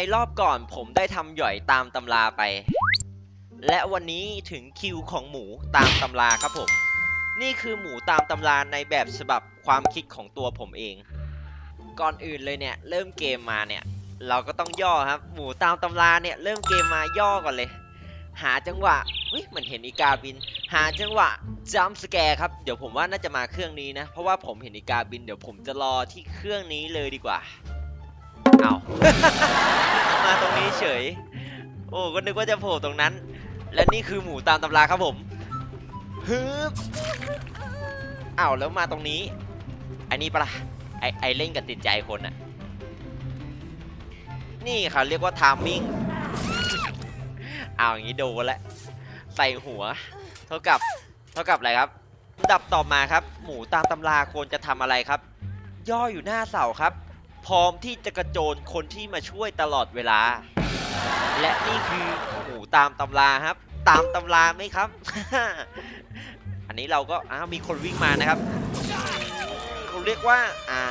ในรอบก่อนผมได้ทำหย่อยตามตำราไป และวันนี้ถึงคิวของหมูตามตำราครับผม นี่คือหมูตามตำราในแบบฉบับความคิดของตัวผมเอง ก่อนอื่นเลยเนี่ย เริ่มเกมมาเนี่ย เราก็ต้องย่อครับ หมูตามตำราเนี่ยเริ่มเกมมาย่อก่อนเลย หาจังหวะเฮ้ยเหมือนเห็นอีกาบิน หาจังหวะจัมสแกร์ครับ เดี๋ยวผมว่าน่าจะมาเครื่องนี้นะ เพราะว่าผมเห็นอีกาบิน เดี๋ยวผมจะรอที่เครื่องนี้เลยดีกว่าเอา ตรงนี้เฉย โอ้ก็นึกว่าจะโผล่ตรงนั้น และนี่คือหมูตามตำราครับผมฮึบอ้าวแล้วมาตรงนี้อันนี้ปะล่ะไอไอเล่นกับติดใจคนอะนี่เขาเรียกว่าทามมิ่งเอาอย่างนี้โดนแล้วใส่หัว เท่ากับเท่ากับอะไรครับดับต่อมาครับ หมูตามตำราควรจะทำอะไรครับ ย่ออยู่หน้าเสาครับ พร้อมที่จะกระโจนคนที่มาช่วยตลอดเวลา และนี่คือหมูตามตำราครับ ตามตำราไหมครับ อันนี้เราก็อ้าวมีคนวิ่งมานะครับเขาเรียกว่า อ่า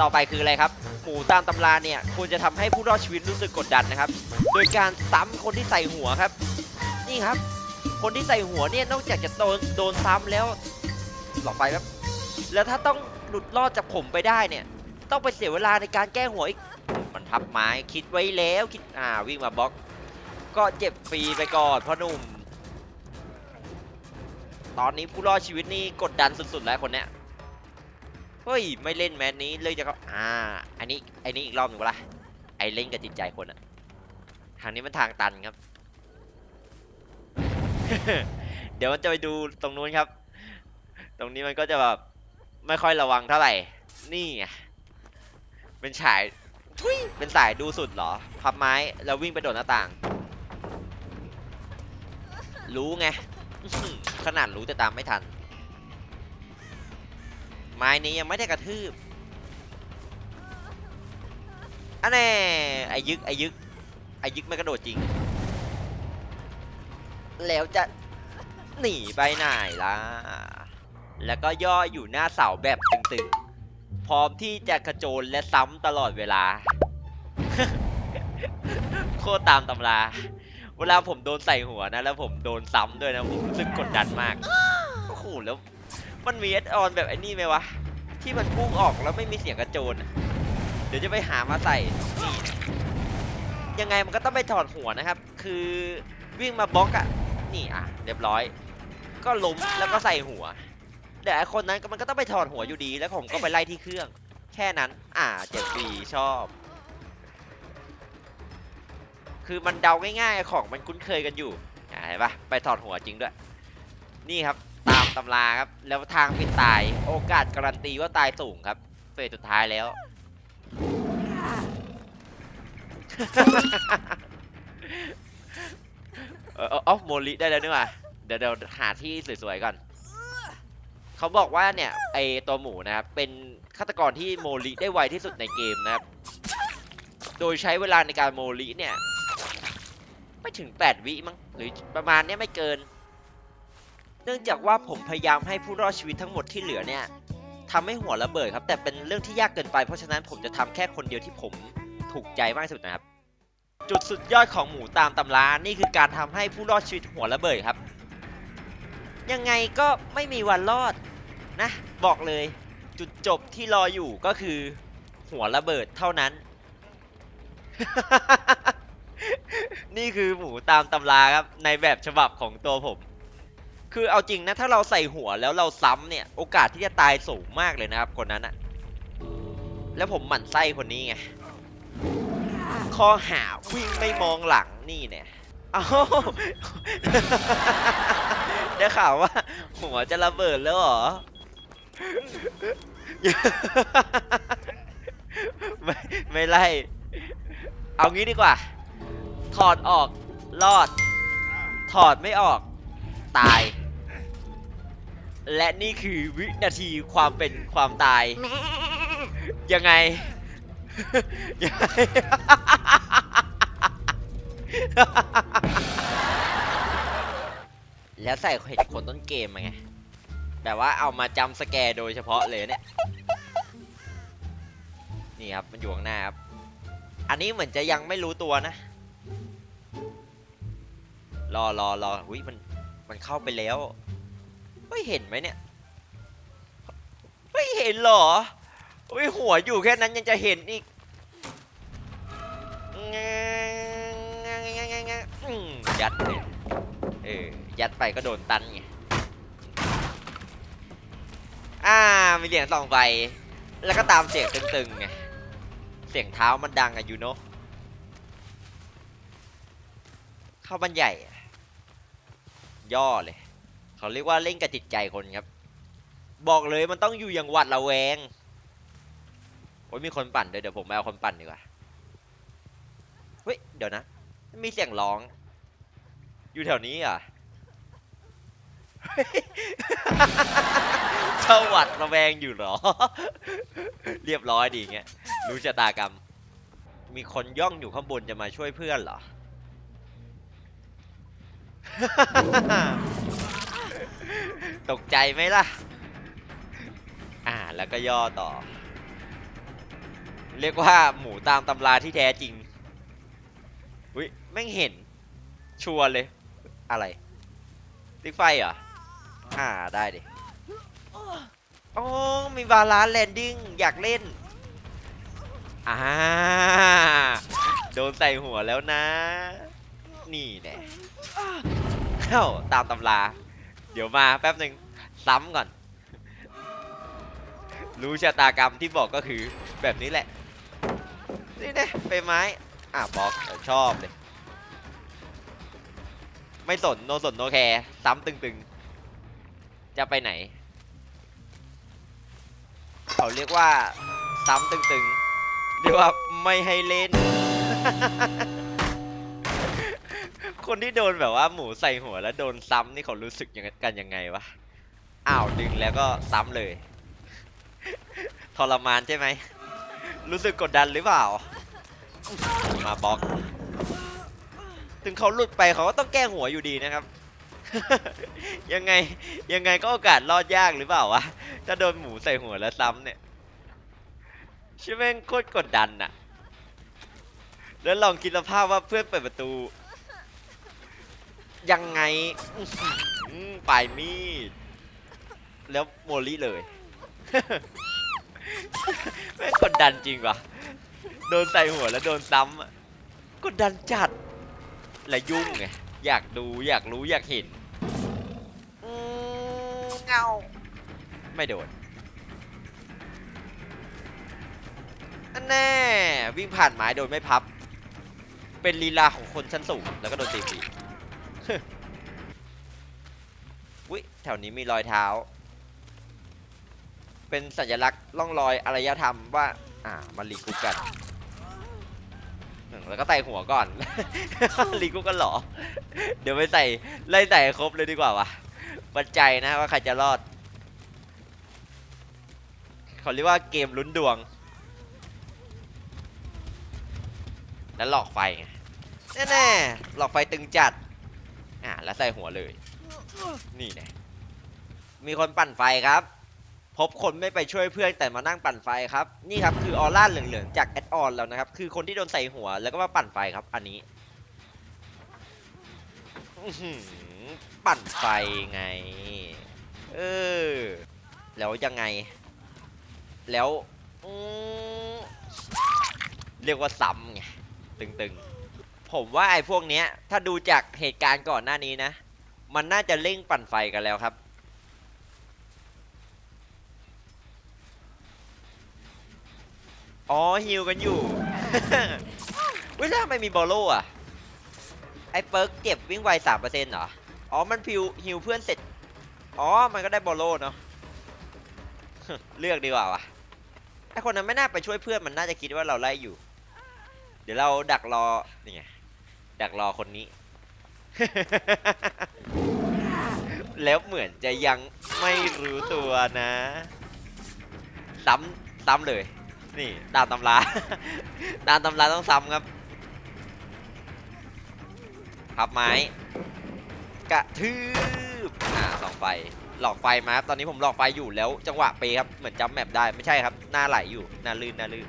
ต่อไปคืออะไรครับ หมูตามตำราเนี่ยควรจะทำให้ผู้รอดชีวิตรู้สึกกดดันนะครับ โดยการซ้ำคนที่ใส่หัวครับ นี่ครับ คนที่ใส่หัวเนี่ยนอกจากจะโดนโดนซ้ำแล้วต่อไปครับ แล้วถ้าต้อง หลุดรอดจากผมไปได้เนี่ย ต้องไปเสียเวลาในการแก้หัวอีก มันพับไม้คิดไว้แล้วคิดอ่าวิ่งมาบล็อก ก็เจ็บฟรีไปก่อนพ่อหนุ่ม ตอนนี้ผู้รอดชีวิตนี่กดดันสุดๆแล้วคนเนี้ยเฮ้ยไม่เล่นแมตช์นี้เลยจะก็อ่าอันนี้ไอันนี้อีกรอบหนึ่งเวละไอเล่นกับจิตใจคนอะทางนี้มันทางตันครับ เดี๋ยวมันจะไปดูตรงนู้นครับ ตรงนี้มันก็จะแบบ ไม่ค่อยระวังเท่าไหร่ นี่ไง เป็นฉายทุยเป็นสายดูสุดเหรอ พับไม้แล้ววิ่งไปโดดหน้าต่าง รู้ไง ขนาดรู้แต่ตามไม่ทัน ไม้นี้ยังไม่ได้กระทืบอันแน่ไอยึกไอยึกไอยึกไม่กระโดดจริง แล้วจะหนีไปไหนล่ะ แล้วก็ย่ออยู่หน้าเสาแบบตึงๆ พร้อมที่จะกระโจนและซ้ำตลอดเวลา โคตรตามตำรา เวลาผมโดนใส่หัวนะ แล้วผมโดนซ้ำด้วยนะ ผมรู้สึกกดดันมาก โอ้โห แล้วมันมีเอสออนแบบไอ้นี่ไหมวะ ที่มันพุ่งออกแล้วไม่มีเสียงกระโจน เดี๋ยวจะไปหามาใส่ ยังไงมันก็ต้องไปถอดหัวนะครับ คือวิ่งมาบล็อกอะนี่อะ เรียบร้อย ก็ล้มแล้วก็ใส่หัว แต่ไอ้คนนั้นมันก็ต้องไปถอดหัวอยู่ดีแล้วผมก็ไปไล่ที่เครื่อง แค่นั้น อ่าเจ็บฟรีชอบ คือมันเดาง่ายๆของมันคุ้นเคยกันอยู่อ่าเห็นปะไปถอดหัวจริงด้วย นี่ครับตามตำราครับ แล้วทางเป็นตาย โอกาสการันตีว่าตายสูงครับ เฟสสุดท้ายแล้ว เออเออเอาโมลิได้แล้วนี่หว่าเดี๋ยวเดี๋ยวหาที่สวยๆก่อน เขาบอกว่าเนี่ยไอตัวหมูนะครับเป็นฆาตกรที่โมลิได้ไวที่สุดในเกมนะครับ โดยใช้เวลาในการโมลิเนี่ย ไม่ถึง 8 วิมั้งหรือประมาณเนี้ยไม่เกิน เนื่องจากว่าผมพยายามให้ผู้รอดชีวิตทั้งหมดที่เหลือเนี่ยทำให้หัวระเบิดครับ แต่เป็นเรื่องที่ยากเกินไปเพราะฉะนั้นผมจะทำแค่คนเดียวที่ผมถูกใจมากที่สุดนะครับ จุดสุดยอดของหมูตามตำรานี่คือการทำให้ผู้รอดชีวิตหัวระเบิดครับ ยังไงก็ไม่มีวันรอดนะ บอกเลยจุดจบที่รออยู่ก็คือ หัวระเบิดเท่านั้น นี่คือหมูตามตำราครับในแบบฉบับของตัวผม คือเอาจริงนะ ถ้าเราใส่หัวแล้วเราซ้ำเนี่ย โอกาสที่จะตายสูงมากเลยนะครับคนนั้นอะแล้วผมหมั่นไส้คนนี้ไงข้อหาวิ่งไม่มองหลังนี่เนี่ย เอ้า ได้ข่าวว่า หัวจะระเบิดแล้วเหรอ ไม่ไม่ไล่ เอางี้ดีกว่า ถอดออกรอด ถอดไม่ออกตาย และนี่คือวินาทีความเป็นความตาย ยังไงยังไง แล้วใส่เห็ดคนต้นเกมมาไงแบบว่าเอามาจำสแกร์โดยเฉพาะเลยเนี่ย นี่ครับมันอยู่ข้างหน้าครับ อันนี้เหมือนจะยังไม่รู้ตัวนะ รอรอรออุ้ยมันมันเข้าไปแล้วไม่เห็นไหมเนี่ยไม่เห็นหรออุ้ยหัวอยู่แค่นั้นยังจะเห็นอีก อืมยัดเลยเออ ยัดไปก็โดนตันไง อ่า มีเสียงสองไฟแล้วก็ตามเสียงตึงๆไง เสียงเท้ามันดังอะยูโนเข้าบันใหญ่อะย่อเลย เขาเรียกว่าเล่นกับจิตใจคนครับ บอกเลยมันต้องอยู่อย่างหวัดระแวง โอ้ยมีคนปั่นด้วยเดี๋ยวผมไปเอาคนปั่นดีกว่า เฮ้ย เดี๋ยวนะ มีเสียงร้อง อยู่แถวนี้อะเจ้าหวัดระแวงอยู่หรอ เรียบร้อยดีเงี้ยรู้ชะตากรรม มีคนย่องอยู่ข้างบนจะมาช่วยเพื่อนเหรอ ตกใจไหมล่ะ อ่าแล้วก็ย่อต่อ เรียกว่าหมูตามตำราที่แท้จริง แม่งเห็น ชัวร์เลย อะไรติ๊กไฟเหรอ อ่าได้ดิอ๋อมีบาลานแลนดิ้งอยากเล่น อ่า โดนใส่หัวแล้วนะ นี่แน่เข้าตามตำรา เดี๋ยวมาแป๊บหนึ่งซ้ำก่อน รู้ชะตากรรมที่บอกก็คือแบบนี้แหละ นี่นะไปไม้ อะบอกชอบเลย ไม่สนโนสนโนแคร์ซ้ำตึงๆ จะไปไหน เขาเรียกว่า ซ้ำตึงๆเรียกว่าไม่ให้เล่น คนที่โดนแบบว่าหมูใส่หัวแล้วโดนซ้ำนี่เขารู้สึกยังกันยังไงวะอ้าวดึงแล้วก็ซ้ำเลยทรมานใช่ไหม รู้สึกกดดันหรือเปล่า มาบล็อก ถึงเขาหลุดไปเขาก็ต้องแก้หัวอยู่ดีนะครับ ยังไงยังไงก็โอกาสรอดยากหรือเปล่าวะถ้าโดนหมูใส่หัวแล้วซ้ำเนี่ยช่ไหมงโคตรกดดันอะแล้วลองคิดสภาพว่าเพื่อนเปิดประตู ยังไงอื้อหือปลายมีด แล้วโมลิเลยแม่งกดดันจริงวะโดนใส่หัวแล้วโดนซ้ำกดดันจัด และยุ่งไงอยากดูอยากรู้อยากเห็นอืมเงาไม่โดนอันแน่วิ่งผ่านไม้โดยไม่พับ เป็นลีลาของคนชั้นสูงแล้วก็โดนตีฟรีอุ้ยแถวนี้มีรอยเท้า เป็นสัญลักษณ์ล่องรอยอารยธรรมว่า อ่ามารีคุกกันอืม แล้วก็ใส่หัวก่อนรีคุกกันเหรอเดี๋ยวไปใส่ไล่ใส่ครบเลยดีกว่าวะปัจจัยนะว่าใครจะรอดเขาเรียกว่าเกมลุ้นดวง แล้วหลอกไฟไงแน่ๆหลอกไฟตึงจัด อ่าแล้วใส่หัวเลย นี่ไงมีคนปั่นไฟครับ พบคนไม่ไปช่วยเพื่อนแต่มานั่งปั่นไฟครับ นี่ครับคือออร่าเหลืองๆจากแอดออนแล้วนะครับ คือคนที่โดนใส่หัวแล้วก็มาปั่นไฟครับ อันนี้ปั่นไฟไง เออ แล้วยังไง แล้วเรียกว่าซ้ำไง ตึงๆ ผมว่าไอ้พวกเนี้ย ถ้าดูจากเหตุการณ์ก่อนหน้านี้นะ มันน่าจะเร่งปั่นไฟกันแล้วครับ อ๋อฮิวกันอยู่ เว้ยแล้วทำไมมีบอลโล่อะไอ้เปิร์กเก็บวิ่งไวสามเปอร์เซ็นต์เหรอ อ๋อ มันพิวฮิวเพื่อนเสร็จ อ๋อ มันก็ได้บอลโล่เนาะ เลือกดีกว่าวะไอ้คนนั้นไม่น่าไปช่วยเพื่อนมันน่าจะคิดว่าเราไล่อยู่ เดี๋ยวเราดักรอ นี่ไง ดักรอคนนี้ แล้วเหมือนจะยังไม่รู้ตัวนะ ซ้ำซ้ำเลย นี่ตามตำรา ตามตำราต้องซ้ำครับ พับไม้ กระทืบอ่าสองไฟ หลอกไฟมาครับ ตอนนี้ผมหลอกไฟอยู่แล้ว จังหวะเปครับ เหมือนจำแมปได้ ไม่ใช่ครับ หน้าไหลอยู่ หน้าลื่น หน้าลื่น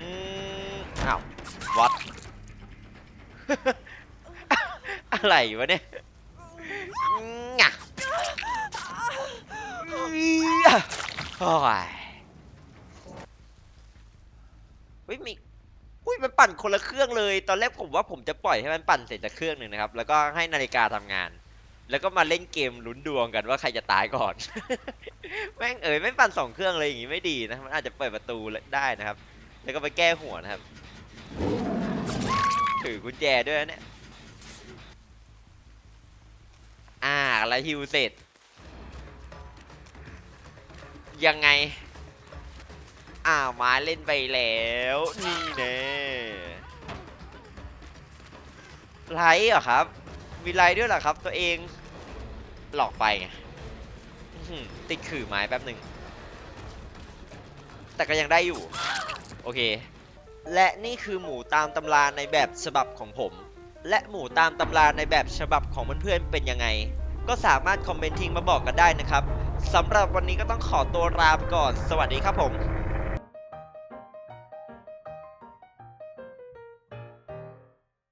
อือ้าววัด อะไรวะเนี่ยงะโอ้ย เฮ้ยมีอุ้ยมันปั่นคนละเครื่องเลย ตอนแรกผมว่าผมจะปล่อยให้มันปั่นเสร็จจากเครื่องหนึ่งนะครับ แล้วก็ให้นาฬิกาทำงาน แล้วก็มาเล่นเกมลุ้นดวงกันว่าใครจะตายก่อน แม่งเอ๋ยไม่ปั่นสองเครื่องเลยอย่างงี้ไม่ดีนะ มันอาจจะเปิดประตูได้นะครับ แล้วก็ไปแก้หัวนะครับ ถือกุญแจด้วยนะเนี่ย อ่าแล้วฮิวเสร็จ ยังไง อ้าวมาเล่นไปแล้ว นี่แน่ไลท์เหรอครับ มีไลท์ด้วยเหรอครับ ตัวเองหลอกไปไงติดขื่อไม้แป๊บหนึ่งแต่ก็ยังได้อยู่ โอเค และนี่คือหมูตามตำราในแบบฉบับของผม และหมูตามตำราในแบบฉบับของเพื่อนๆเป็นยังไง ก็สามารถคอมเมนต์ทิ้งมาบอกกันได้นะครับสำหรับวันนี้ก็ต้องขอตัวลาไปก่อน สวัสดีครับผม